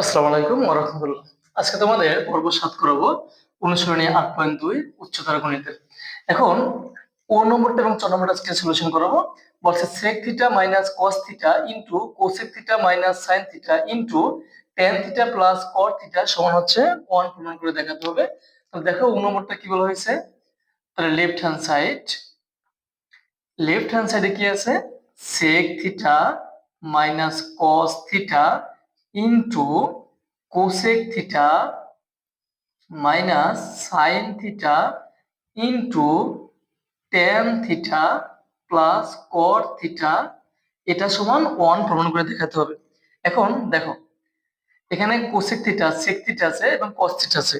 আসসালামু আলাইকুম ওরহামতুল্লাহ আজকে তোমাদের পর্ব সাত করাবো অনুসরণী আট পয়েন্ট দুই, উচ্চতর গণিতের। এখন ও নম্বরটা এবং ছ নম্বরটা আজকে সলিউশন করাবো। বলছে sec theta minus cos theta into cosec theta minus sin theta into tan theta plus cot theta সমান হচ্ছে ওয়ান প্রমাণ করে দেখাতে হবে। তাহলে দেখো ও নম্বরটা কি বলা হয়েছে? তাহলে left hand side left hand সাইডে কি আছে? Sec theta minus cos theta into cosec theta minus sin theta into tan theta plus cot theta এটা সমান ওয়ান প্রমাণ করে দেখাতে হবে। এখন দেখো, এখানে কোসেক থিটা সেক থিটা আছে এবং কস থিটা আছে।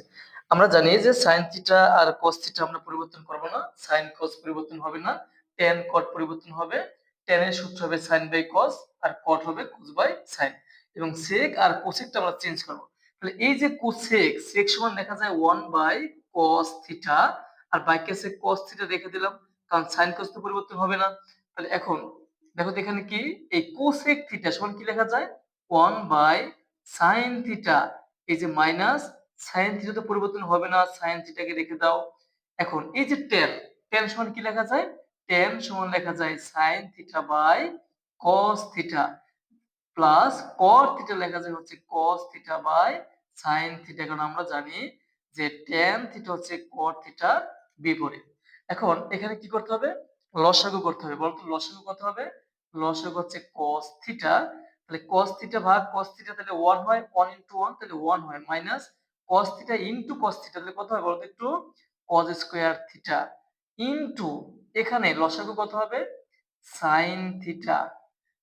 আমরা জানি যে সাইন থিটা আর কস থিটা আমরা পরিবর্তন করব না। সাইন কস পরিবর্তন হবে না টেন কট পরিবর্তন হবে টেন এর সূত্র হবে সাইন বাই কস আর কট হবে কোস বাই সাইন এবং সেক আর কোসেকটা আমরা চেঞ্জ করব। তাহলে এই যে কোসেক সেক সমান দেখা যায় ওয়ান বাই কস থিটা আর বাই কেসে কস থিটা রেখে দিলাম, কারণ সাইন কস তো পরিবর্তন হবে না। তাহলে এখন, দেখো এখানে কি? এই কোসেক থিটা সমান কি লেখা যায়? ওয়ান বাই সাইন থিটা এই যে মাইনাস সাইন থিটা তো পরিবর্তন হবে না সাইন থিটাকে রেখে দাও। এখন এই যে টেন টেন সমান কি লেখা যায়? টেন সমান লেখা যায় sin theta by cos theta plus cot theta লেখা যায় হচ্ছে cos theta by sin theta কারণ আমরা জানি যে টেন থিটা হচ্ছে কট থিটা বিপরীত। এখন এখানে কি করতে হবে? লসাগু করতে হবে। বলতো লসাগু কত হবে? লসাগু হচ্ছে কস থিটা তাহলে cos থিটা ভাগ cos থিটা তাহলে 1 হয় 1 ইনটু 1 তাহলে 1 হয়। Minus cos theta into cos theta তাহলে কত হয় বলতো একটু? cos স্কয়ার থিটা ইনটু এখানে লসাগু কত হবে? sin থিটা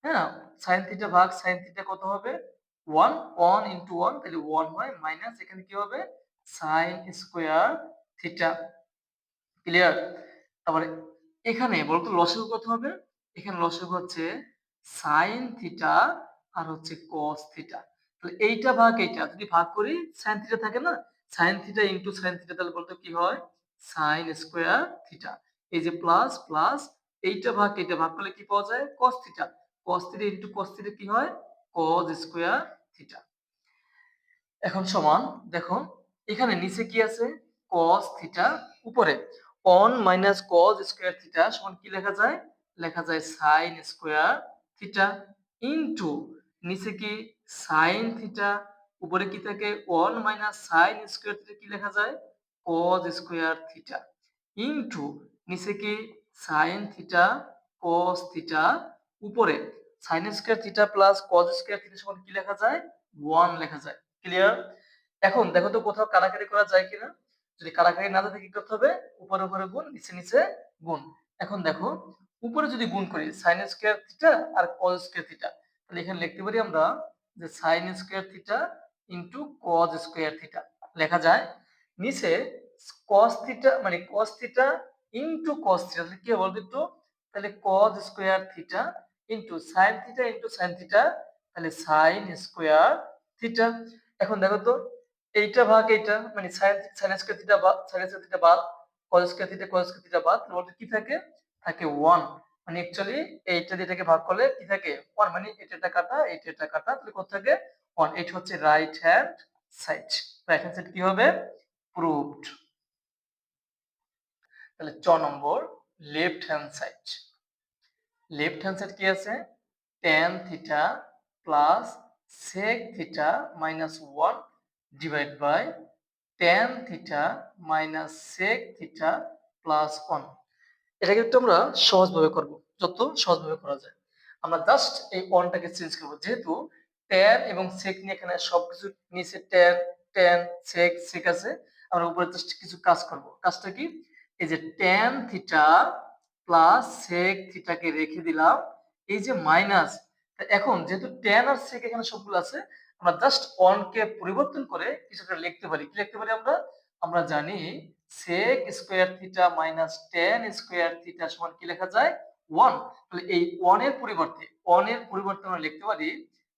হ্যাঁ sin থিটা ভাগ sin থিটা কত হবে? ওয়ান ওয়ান ইন্টু ওয়ান তাহলে ওয়ান হয় মাইনাস এখানে কি হবে? সাইন স্কোয়ার থিটা ক্লিয়ার তারপরে এখানে বলতো লসাগু কত হবে? এখানে লসাগু হচ্ছে সাইন থিটা আর হচ্ছে কস থিটা তাহলে এইটা ভাগ এইটা, যদি ভাগ করি সাইন থিটা থাকে না sin theta into sin theta তাহলে বলতো কি হয়? সাইন স্কোয়ার থিটা এই যে প্লাস প্লাস এইটা ভাগ এইটা ভাগ করলে কি পাওয়া যায়? Cos theta cos theta into cos theta কি হয়? কস স্কোয়ার থিটা এখন সমান, দেখো, এখানে নিচে কি আছে? কস থিটা উপরে। One minus cos square theta সমান কি লেখা যায়? লেখা যায় সাইন স্কোয়ার থিটা ইনটু নিচে কি সাইন থিটা উপরে কি থাকে? One minus sin square theta কি লেখা যায়? কস স্কোয়ার থিটা ইনটু নিচে কি সাইন থিটা কস থিটা উপরে sin square theta plus cos square theta সমান কি লেখা যায়? ওয়ান লেখা যায়। ক্লিয়ার এখন দেখো তো কোথাও কারাকারি করা যায় কিনা? যদি কারাকারি না থাকে কি করতে হবে? উপরে উপরে গুণ, নিচে নিচে গুণ। এখন দেখো, উপরে যদি গুণ করি সাইন স্কোয়ার থিটা আর কজ স্কোয়ার থিটা তাহলে এখানে লিখতে পারি আমরা যে sin square theta into cos square theta লেখা যায়, নিচে কস থিটা মানে cos theta into cos theta তাহলে কি বলতো? তাহলে cos square theta into sin theta into sin theta তাহলে সাইন স্কোয়ার থিটা এখন দেখো তো, এইটা ভাগ এইটা মানে সাইন সাইন স্কয়ার থিটা বাদ সাইন স্কয়ার থিটা বাদ cos square theta cos square theta বাদ, তাহলে কি থাকে? থাকে 1 মানে অ্যাকচুয়ালি এইটা এটাকে ভাগ করলে কি থাকে? 1 মানে এটা কাটা, এটা এটা কাটা, তাহলে কত থাকে? 1 এটা হচ্ছে right hand side right hand side কি হবে? প্রুভড তাহলে চ নম্বর left hand side left hand side কি আছে? tan theta plus sec theta minus 1 divide by tan theta minus sec theta plus 1 এটাকে একটু আমরা সহজভাবে করব, যত সহজভাবে করা যায়। আমরা জাস্ট এই ওয়ানটাকে চেঞ্জ করব, যেহেতু tan এবং sec নিয়ে এখানে সবকিছু নিচে tan tan, sec sec আছে। আমরা উপরে জাস্ট কিছু কাজ করব। কাজটা কি? এই যে tan থিটা প্লাস sec থিটাকে রেখে দিলাম। এই যে মাইনাস এখন যেহেতু tan আর sec এখানে সবগুলো আছে, আমরা জাস্ট কে পরিবর্তন করে কিছুটা লিখতে পারি। কি লিখতে পারি আমরা? আমরা জানি sec square theta minus tan square theta সমান কি লেখা যায়? ওয়ান তাহলে এই 1 এর পরিবর্তে 1 এর পরিবর্তে আমরা লিখতে পারি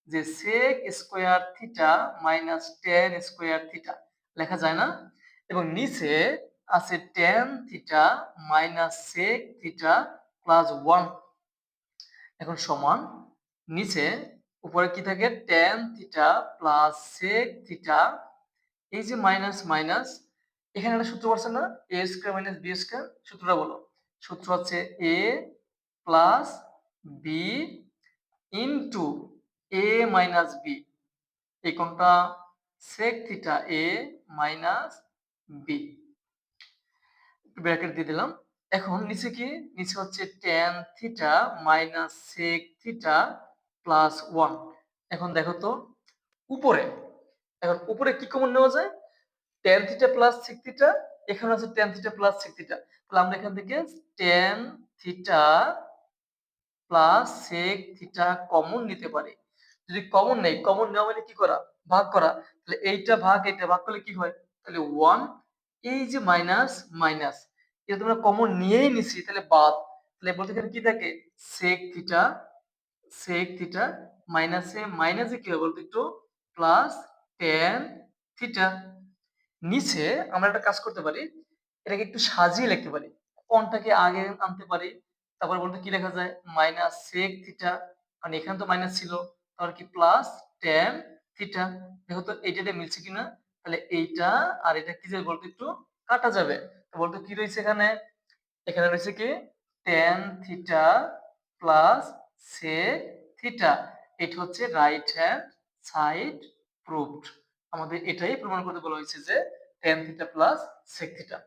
যে sec square theta minus tan square theta লেখা যায় না? এবং নিচে আছে tan theta minus sec theta plus 1 এখন সমান নিচে উপরে কি থাকে? Tan theta plus sec theta এই যে মাইনাস মাইনাস এখানে একটা সূত্র পাচ্ছেন না? A square minus B square সূত্রটা বলো। সূত্র হচ্ছে A plus B into A minus B এই কোনটা sec theta A minus B bracket দিয়ে দিলাম। এখন নিচে কি? নিচে হচ্ছে tan theta minus sec theta plus one এখন দেখো তো, উপরে, এখন উপরে কি কমন নেওয়া যায়? Tan theta plus sec theta এখানে আছে tan theta plus sec theta তাহলে আমরা এখান থেকে tan theta plus sec theta common নিতে পারি। যদি কমন নেই কমন নেওয়া মানে কি করা? ভাগ করা। তাহলে এইটা ভাগ এটা ভাগ করলে কি হয়? তাহলে ওয়ান এই যে মাইনাস মাইনাস এটা তোমরা কমন নিয়েই নিছি তাহলে বাদ। তাহলে বলতে এখানে কি থাকে? সেক থিটা সেক থিটা মাইনাসে মাইনাসে কি হবে বলতো একটু? প্লাস টেন থিটা নিচে আমরা একটা কাজ করতে পারি, এটাকে একটু সাজিয়ে লিখতে পারি। কোনটাকে আগে আনতে পারি? তারপর বলতে কি লেখা যায়? মাইনাস সেক থিটা কারণ এখানে তো মাইনাস ছিল তাহলে কি প্লাস টেন থিটা দেখো তো, এইটাতে মিলছে কিনা? তাহলে এইটা আর এটা কি যাবে বলতো একটু কাটা যাবে। বলতো কি রয়েছে এখানে? এখানে রয়েছে কি? Tan theta plus sec theta এটা হচ্ছে রাইট হ্যান্ড সাইড প্রুভড আমাদের এটাই প্রমাণ করতে বলা হয়েছে যে tan theta plus sec theta